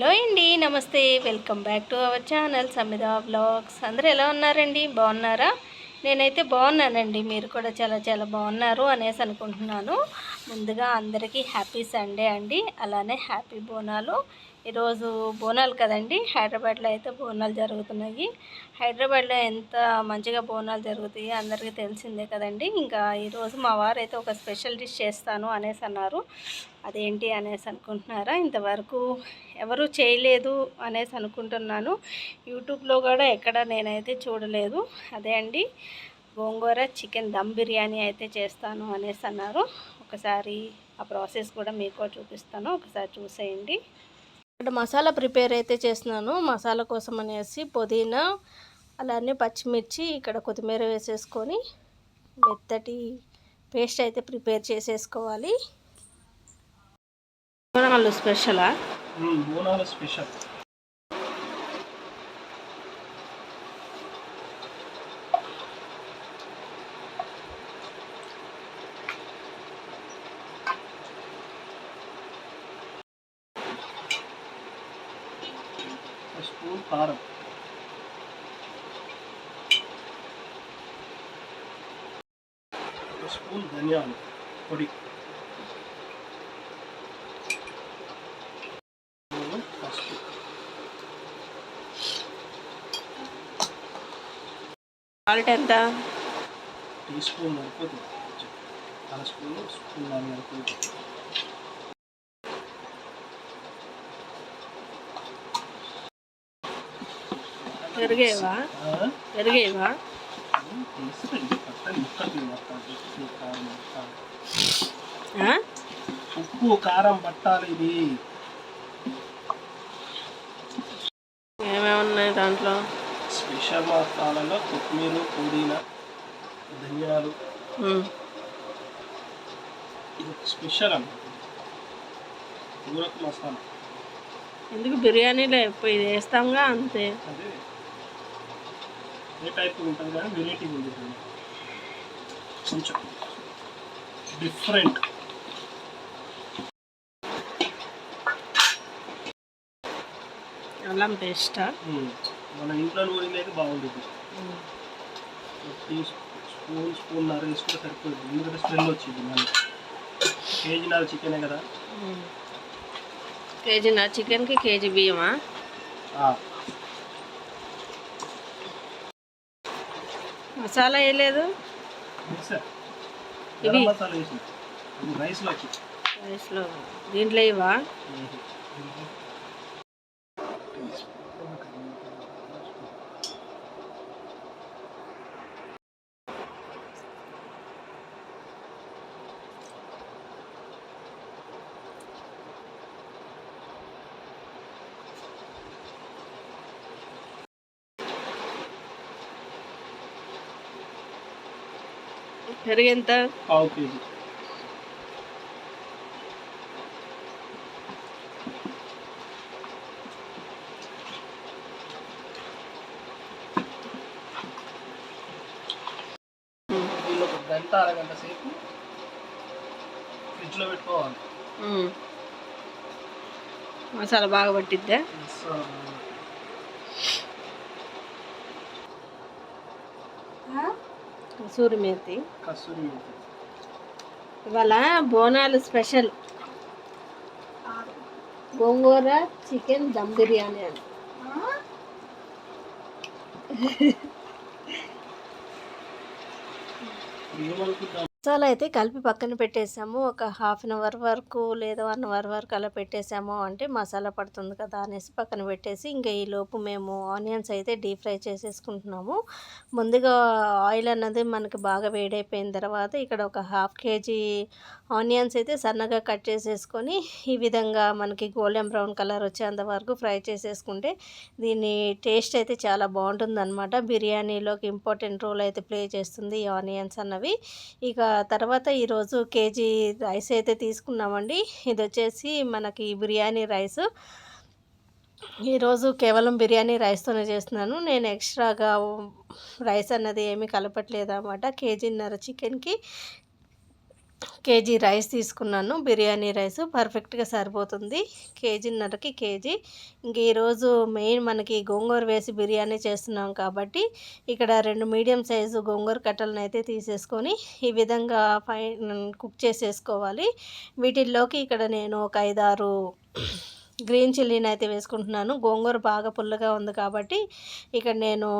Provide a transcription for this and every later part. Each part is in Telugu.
హలో అండి నమస్తే. Welcome back to our channel Samitha blogs అందరూ ఎలా ఉన్నారండి? బాగున్నారా? నేనైతే బాగున్నానండి. మీరు కూడా చాలా చాలా బాగున్నారు అనేసి అనుకుంటున్నాను. ముందుగా అందరికీ హ్యాపీ సండే అండి. అలానే హ్యాపీ బోనాలు. ఈరోజు బోనాలు కదండి. హైదరాబాద్లో అయితే బోనాలు జరుగుతున్నాయి. హైదరాబాద్లో ఎంత మంచిగా బోనాలు జరుగుతాయి అందరికీ తెలిసిందే కదండి. ఇంకా ఈరోజు మా వారు అయితే ఒక స్పెషల్ డిష్ చేస్తాను అనేసి అన్నారు. అదేంటి అనేసి అనుకుంటున్నారా? ఇంతవరకు ఎవరు చేయలేదు అనేసి అనుకుంటున్నాను. యూట్యూబ్లో కూడా ఎక్కడ నేనైతే చూడలేదు. అదే అండి గోంగూర చికెన్ దమ్ బిర్యానీ అయితే చేస్తాను అనేసి అన్నారు. ఒకసారి ఆ ప్రాసెస్ కూడా మీకు చూపిస్తాను. ఒకసారి చూసేయండి. ఇక్కడ మసాలా ప్రిపేర్ అయితే చేస్తున్నాను. మసాలా కోసం అనేసి పుదీనా అలానే పచ్చిమిర్చి ఇక్కడ కొత్తిమీర వేసేసుకొని మెత్తటి పేస్ట్ అయితే ప్రిపేర్ చేసేసుకోవాలి. బోనాలు స్పెషలా? బోనాలు స్పెషల్ ఒక స్పూన్ కారం. ఒక స్పూన్ ధనియాలు పొడి. పసుపు. సాల్ట్ ఎంత? టీ స్పూన్ సరిపోతుంది అర స్పూన్ స్పూన్ నాలుగు పెరిగేవా? పెరిగేవా. ఉప్పు కారం పట్టాలి. ఇది ఏమేమి ఉన్నాయి దాంట్లో స్పెషల్ మసాలాలో కొత్తిమీర పుదీనా ధనియాలు. ఇది స్పెషల్ కూరకు మసాలా ఎందుకు బిర్యానీలో ఎప్పుడు ఇది వేస్తాంగా అంతే అదే ఏ టైప్ ఉంటుంది కానీ వెరైటీ ఉంది. కొంచెం డిఫరెంట్ అల్లం పేస్టా? మన ఇంట్లో నూనె అయితే బాగుంటుంది. టీ స్పూన్ స్పూన్ నర వేసుకుంటే సరిపోతుంది. ఎందుకంటే స్మెల్ వచ్చింది మళ్ళీ కేజీ నాలుగు చికెనే కదా. కేజీ నా చికెన్కి కేజీ బియ్యమా? మసాలా వేయలేదు ఇవి? రైస్లో దీంట్లో ఇవా? పెరిగెంత? పావు కేజీ. దీన్ని ఒక గంట అరగంట సేపు ఫ్రిడ్జ్లో పెట్టుకోవాలి. ఉమ్. మసాలా బాగా పట్టిద్దా? కసూరి మేతి. కస్తూరి మెంతి. ఇవాళ బోనాలు స్పెషల్. గోంగూర చికెన్ దమ్ బిర్యానీ అని. ఏమనుకుంటాం మసాలా అయితే కలిపి పక్కన పెట్టేసాము. ఒక హాఫ్ అన్ అవర్ వరకు లేదా వన్ అవర్ వరకు అలా పెట్టేసాము అంటే మసాలా పడుతుంది కదా అనేసి పక్కన పెట్టేసి ఇంకా ఈ లోపు మేము ఆనియన్స్ అయితే డీప్ ఫ్రై చేసేసుకుంటున్నాము. ముందుగా ఆయిల్ అన్నది మనకి బాగా వేడైపోయిన తర్వాత ఇక్కడ ఒక హాఫ్ కేజీ ఆనియన్స్ అయితే సన్నగా కట్ చేసేసుకొని ఈ విధంగా మనకి గోల్డెన్ బ్రౌన్ కలర్ వచ్చేంత వరకు ఫ్రై చేసేసుకుంటే దీని టేస్ట్ అయితే చాలా బాగుంటుంది అనమాట బిర్యానీలోకి ఇంపార్టెంట్ రోల్ అయితే ప్లే చేస్తుంది ఈ ఆనియన్స్ అన్నవి. ఇక తర్వాత ఈరోజు కేజీ రైస్ అయితే తీసుకున్నామండి. ఇది వచ్చేసి మనకి బిర్యానీ రైస్. ఈరోజు కేవలం బిర్యానీ రైస్తోనే చేస్తున్నాను. నేను ఎక్స్ట్రాగా రైస్ అన్నది ఏమీ కలపట్లేదు అనమాట కేజీన్నర చికెన్కి కేజీ రైస్ తీసుకున్నాను. బిర్యానీ రైస్ పర్ఫెక్ట్గా సరిపోతుంది. కేజీన్నరకి కేజీ. ఇంక ఈరోజు మెయిన్ మనకి గోంగూర వేసి బిర్యానీ చేస్తున్నాం కాబట్టి ఇక్కడ రెండు మీడియం సైజు గోంగూర కట్టలను అయితే తీసేసుకొని ఈ విధంగా ఫై కుక్ చేసేసుకోవాలి. వీటిల్లోకి ఇక్కడ నేను ఒక ఐదారు గ్రీన్ చిల్లీని అయితే వేసుకుంటున్నాను. గోంగూర బాగా పుల్లగా ఉంది కాబట్టి ఇక్కడ నేను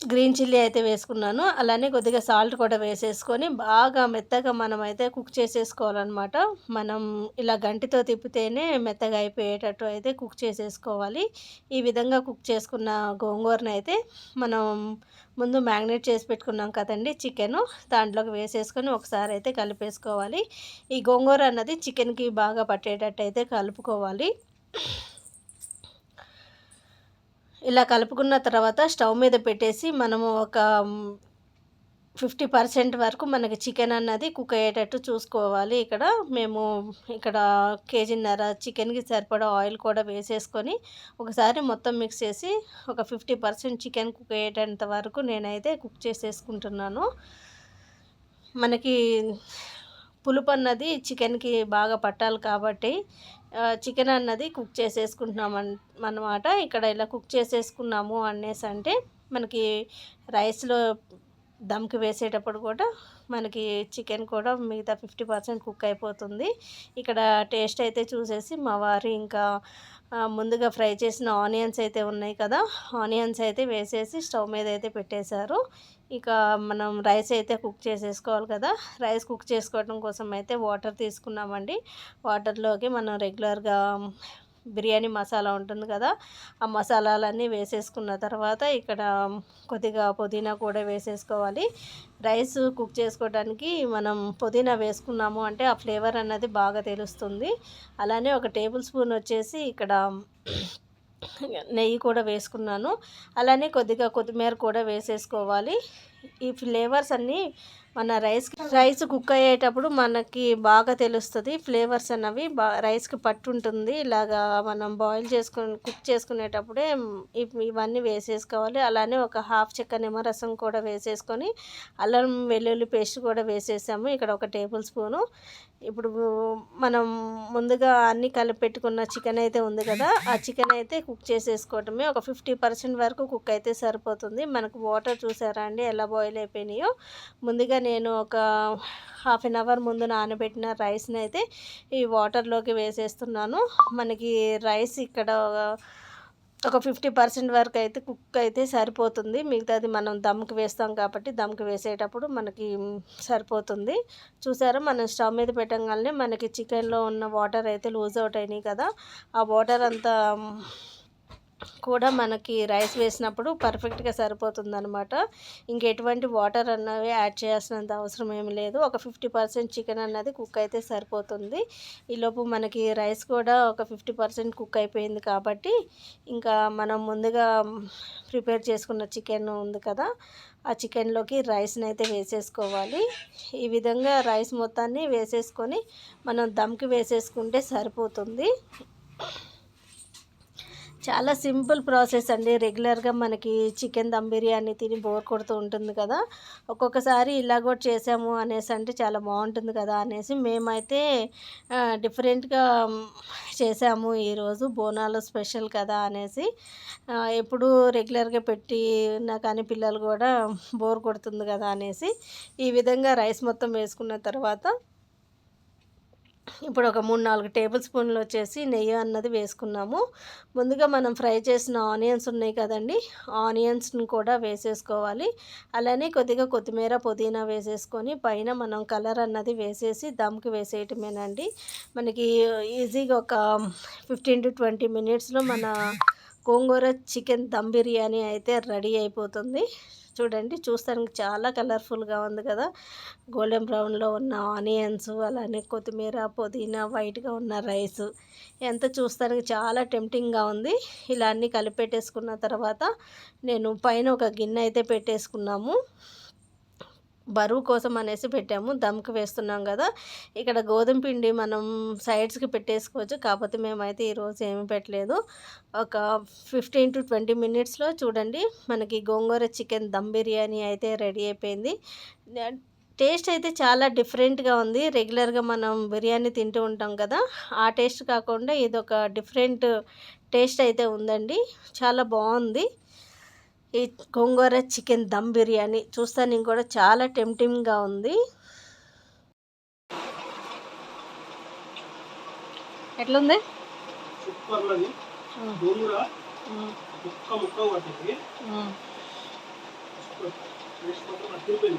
గ్రీన్ చిల్లీ అయితే వేసుకున్నాను. అలానే కొద్దిగా సాల్ట్ కూడా వేసేసుకొని బాగా మెత్తగా మనం అయితే కుక్ చేసేసుకోవాలన్నమాట. మనం ఇలా గంటితో తిప్పితేనే మెత్తగా అయిపోయేటట్టు అయితే కుక్ చేసేసుకోవాలి. ఈ విధంగా కుక్ చేసుకున్న గోంగూరను అయితే మనం ముందు మ్యాగ్నేట్ చేసి పెట్టుకున్నాం కదండి చికెన్. దాంట్లోకి వేసేసుకొని ఒకసారి అయితే కలిపేసుకోవాలి. ఈ గోంగూర అన్నది చికెన్కి బాగా పట్టేటట్టు అయితే కలుపుకోవాలి. ఇలా కలుపుకున్న తర్వాత స్టవ్ మీద పెట్టేసి మనము ఒక ఫిఫ్టీ పర్సెంట్ వరకు మనకి చికెన్ అన్నది కుక్ అయ్యేటట్టు చూసుకోవాలి. ఇక్కడ మేము ఇక్కడ కేజీన్నర చికెన్కి సరిపడా ఆయిల్ కూడా వేసేసుకొని ఒకసారి మొత్తం మిక్స్ చేసి ఒక ఫిఫ్టీ పర్సెంట్ చికెన్ కుక్ అయ్యేటంత వరకు నేనైతే కుక్ చేసేసుకుంటున్నాను. మనకి పులుపు అన్నది చికెన్కి బాగా పట్టాలి కాబట్టి చికెన్ అన్నది కుక్ చేసేసుకుంటున్నాం అన్నమాట. ఇక్కడ ఇలా కుక్ చేసేసుకున్నాము అనేసి అంటే మనకి రైస్లో దమ్కి వేసేటప్పుడు కూడా మనకి చికెన్ కూడా మిగతా ఫిఫ్టీ పర్సెంట్ కుక్ అయిపోతుంది. ఇక్కడ టేస్ట్ అయితే చూసేసి మా వారు ఇంకా ముందుగా ఫ్రై చేసిన ఆనియన్స్ అయితే ఉన్నాయి కదా ఆనియన్స్ అయితే వేసేసి స్టవ్ మీద అయితే పెట్టేశారు. ఇక మనం రైస్ అయితే కుక్ చేసేసుకోవాలి కదా రైస్ కుక్ చేసుకోవడం కోసం అయితే వాటర్ తీసుకున్నామండి. వాటర్లోకి మనం రెగ్యులర్గా బిర్యానీ మసాలా ఉంటుంది కదా ఆ మసాలాలన్నీ వేసేసుకున్న తర్వాత ఇక్కడ కొద్దిగా పుదీనా కూడా వేసేసుకోవాలి. రైస్ కుక్ చేసుకోవడానికి మనం పుదీనా వేసుకున్నాము అంటే ఆ ఫ్లేవర్ అన్నది బాగా తెలుస్తుంది. అలానే ఒక టేబుల్ స్పూన్ వచ్చేసి ఇక్కడ నెయ్యి కూడా వేసుకున్నాను. అలానే కొద్దిగా కొత్తిమీర కూడా వేసేసుకోవాలి. ఈ ఫ్లేవర్స్ అన్నీ మన రైస్ రైస్ కుక్ అయ్యేటప్పుడు మనకి బాగా తెలుస్తుంది. ఫ్లేవర్స్ అన్నవి బా రైస్కి పట్టుంటుంది. ఇలాగా మనం బాయిల్ చేసుకుని కుక్ చేసుకునేటప్పుడే ఇవన్నీ వేసేసుకోవాలి. అలానే ఒక హాఫ్ చెక్క నిమ్మరసం కూడా వేసేసుకొని అల్లం వెల్లుల్లి పేస్ట్ కూడా వేసేసాము. ఇక్కడ ఒక టేబుల్ స్పూను. ఇప్పుడు మనం ముందుగా అన్నీ కలిపి పెట్టుకున్న చికెన్ అయితే ఉంది కదా ఆ చికెన్ అయితే కుక్ చేసేసుకోవటమే. ఒక ఫిఫ్టీ పర్సెంట్ వరకు కుక్ అయితే సరిపోతుంది. మనకు వాటర్ చూసారా అండి ఎలా బాయిల్ అయిపోయినాయో? ముందుగా నేను ఒక హాఫ్ అన్ అవర్ ముందు నానబెట్టిన రైస్ని అయితే ఈ వాటర్లోకి వేసేస్తున్నాను. మనకి రైస్ ఇక్కడ ఒక ఫిఫ్టీ పర్సెంట్ వరకు అయితే కుక్ అయితే సరిపోతుంది. మిగతాది మనం దమ్కి వేస్తాం కాబట్టి దమ్కి వేసేటప్పుడు మనకి సరిపోతుంది. చూసారా మనం స్టవ్ మీద పెట్టగానే మనకి చికెన్లో ఉన్న వాటర్ అయితే లూజ్ అవుట్ అయినాయి కదా. ఆ వాటర్ అంతా కూడా మనకి రైస్ వేసినప్పుడు పర్ఫెక్ట్గా సరిపోతుంది అనమాట ఇంకెటువంటి వాటర్ అన్నవి యాడ్ చేయాల్సినంత అవసరం ఏమి లేదు. ఒక ఫిఫ్టీ పర్సెంట్ చికెన్ అన్నది కుక్ అయితే సరిపోతుంది. ఈలోపు మనకి రైస్ కూడా ఒక ఫిఫ్టీ పర్సెంట్ కుక్ అయిపోయింది కాబట్టి ఇంకా మనం ముందుగా ప్రిపేర్ చేసుకున్న చికెన్ ఉంది కదా ఆ చికెన్లోకి రైస్ని అయితే వేసేసుకోవాలి. ఈ విధంగా రైస్ మొత్తాన్ని వేసేసుకొని మనం దమ్కి వేసేసుకుంటే సరిపోతుంది. చాలా సింపుల్ ప్రాసెస్ అండి. రెగ్యులర్గా మనకి చికెన్ దమ్ బిర్యానీ తిని బోర్ కొడుతూ ఉంటుంది కదా. ఒక్కొక్కసారి ఇలా కూడా చేసాము అనేసి అంటే చాలా బాగుంటుంది కదా అనేసి మేమైతే డిఫరెంట్గా చేసాము ఈరోజు బోనాలు స్పెషల్ కదా అనేసి. ఎప్పుడు రెగ్యులర్గా పెట్టి కానీ పిల్లలు కూడా బోర్ కొడుతుంది కదా అనేసి ఈ విధంగా రైస్ మొత్తం వేసుకున్న తర్వాత ఇప్పుడు ఒక మూడు నాలుగు టేబుల్ స్పూన్లు వచ్చేసి నెయ్యి అన్నది వేసుకున్నాము. ముందుగా మనం ఫ్రై చేసిన ఆనియన్స్ ఉన్నాయి కదండి ఆనియన్స్ని కూడా వేసేసుకోవాలి. అలానే కొద్దిగా కొత్తిమీర పుదీనా వేసేసుకొని పైన మనం కలర్ అన్నది వేసేసి దమ్కి వేసేయటమేనండి. మనకి ఈజీగా ఒక ఫిఫ్టీన్ టు ట్వంటీ మినిట్స్లో మన గోంగూర చికెన్ దమ్ బిర్యానీ అయితే రెడీ అయిపోతుంది. చూడండి చూస్తానికి చాలా కలర్ఫుల్గా ఉంది కదా. గోల్డెన్ బ్రౌన్లో ఉన్న ఆనియన్స్ అలానే కొత్తిమీర పుదీనా వైట్గా ఉన్న రైస్. ఎంత చూస్తానికి చాలా టెంప్టింగ్గా ఉంది. ఇలా అన్నీ కలిపెట్టేసుకున్న తర్వాత నేను పైన ఒక గిన్నె అయితే పెట్టేసుకున్నాము. బరువు కోసం అనేసి పెట్టాము. దమ్కి వేస్తున్నాం కదా. ఇక్కడ గోధుమ పిండి మనం సైడ్స్కి పెట్టేసుకోవచ్చు. కాకపోతే మేమైతే ఈరోజు ఏమి పెట్టలేదు. ఒక ఫిఫ్టీన్ టు ట్వంటీ మినిట్స్లో చూడండి. మనకి గోంగూర చికెన్ దమ్ బిర్యానీ అయితే రెడీ అయిపోయింది. టేస్ట్ అయితే చాలా డిఫరెంట్గా ఉంది. రెగ్యులర్గా మనం బిర్యానీ తింటూ ఉంటాం కదా. ఆ టేస్ట్ కాకుండా ఇది ఒక డిఫరెంట్ టేస్ట్ అయితే ఉందండి. చాలా బాగుంది. ఈ గోంగూర చికెన్ దమ్ బిర్యానీ చూస్తానికి కూడా చాలా టెంప్టింగ్గా ఉంది. ఎట్లుంది?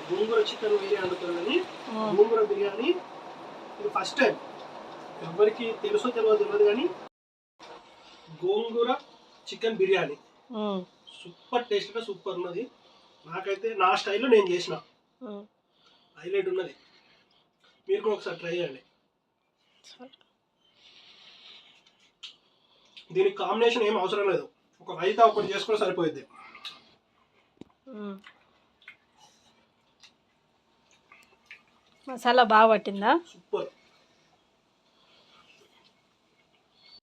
గోంగూర చికెన్ గోంగూర బిర్యానీ ఇది ఫస్ట్ టైం. ఎవరికి తెలుసో తెలియదు తెలియదు కానీ గోంగూర చికెన్ బిర్యానీ. సూపర్ టేస్ట్గా సూపర్ ఉన్నది. నాకైతే నా స్టైల్లో నేను చేసిన. హైలైట్ ఉన్నది. మీరు కూడా ఒకసారి ట్రై చేయండి. దీనికి కాంబినేషన్ ఏం అవసరం లేదు. ఒక రైతా ఒకటి చేసుకుంటే సరిపోయింది మసాలా బాగా పట్టిందా? సూపర్.